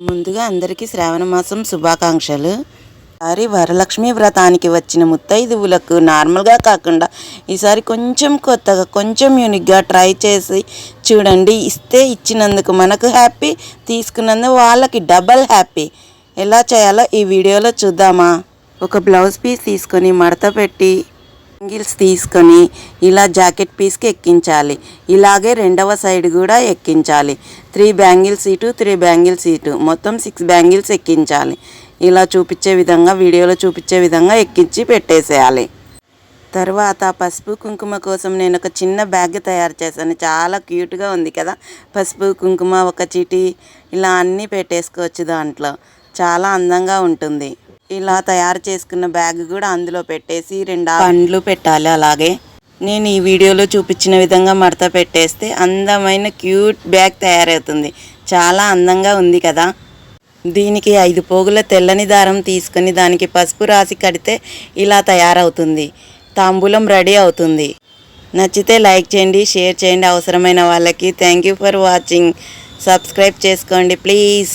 ముందుగా అందరికీ శ్రావణ మాసం శుభాకాంక్షలు. ఈసారి వరలక్ష్మి వ్రతానికి వచ్చిన ముత్తైదువులకు నార్మల్గా కాకుండా ఈసారి కొంచెం కొత్తగా కొంచెం యూనిక్గా ట్రై చేసి చూడండి. ఇస్తే ఇచ్చినందుకు మనకు హ్యాపీ తీసుకున్నందుకు వాళ్ళకి డబల్ హ్యాపీ. ఎలా చేయాలో ఈ వీడియోలో చూద్దామా? ఒక బ్లౌజ్ పీస్ తీసుకొని మడత పెట్టి బ్యాంగిల్స్ తీసుకొని ఇలా జాకెట్ పీస్కి ఎక్కించాలి. ఇలాగే రెండవ సైడ్ కూడా ఎక్కించాలి. త్రీ బ్యాంగిల్స్ ఇటు త్రీ బ్యాంగిల్స్ ఇటు మొత్తం సిక్స్ బ్యాంగిల్స్ ఎక్కించాలి. ఇలా చూపించే విధంగా వీడియోలో చూపించే విధంగా ఎక్కించి పెట్టేసేయాలి. తర్వాత పసుపు కుంకుమ కోసం నేను ఒక చిన్న బ్యాగ్ తయారు చేశాను. చాలా క్యూట్గా ఉంది కదా. పసుపు కుంకుమ ఒక చీటి ఇలా అన్నీ పెట్టేసుకోవచ్చు దాంట్లో. చాలా అందంగా ఉంటుంది. ఇలా తయారు చేసుకున్న బ్యాగ్ కూడా అందులో పెట్టేసి రెండు పండ్లు పెట్టాలి అలాగే. నేను ఈ వీడియోలో చూపించిన విధంగా మడత పెట్టేస్తే అందమైన క్యూట్ బ్యాగ్ తయారవుతుంది. చాలా అందంగా ఉంది కదా. దీనికి ఐదు పోగుల తెల్లని దారం తీసుకొని దానికి పసుపు రాసి కడితే ఇలా తయారవుతుంది. తాంబూలం రెడీ అవుతుంది. నచ్చితే లైక్ చేయండి షేర్ చేయండి. అవసరమైన వాళ్ళకి thank you for watching. Subscribe చేసుకోండి ప్లీజ్.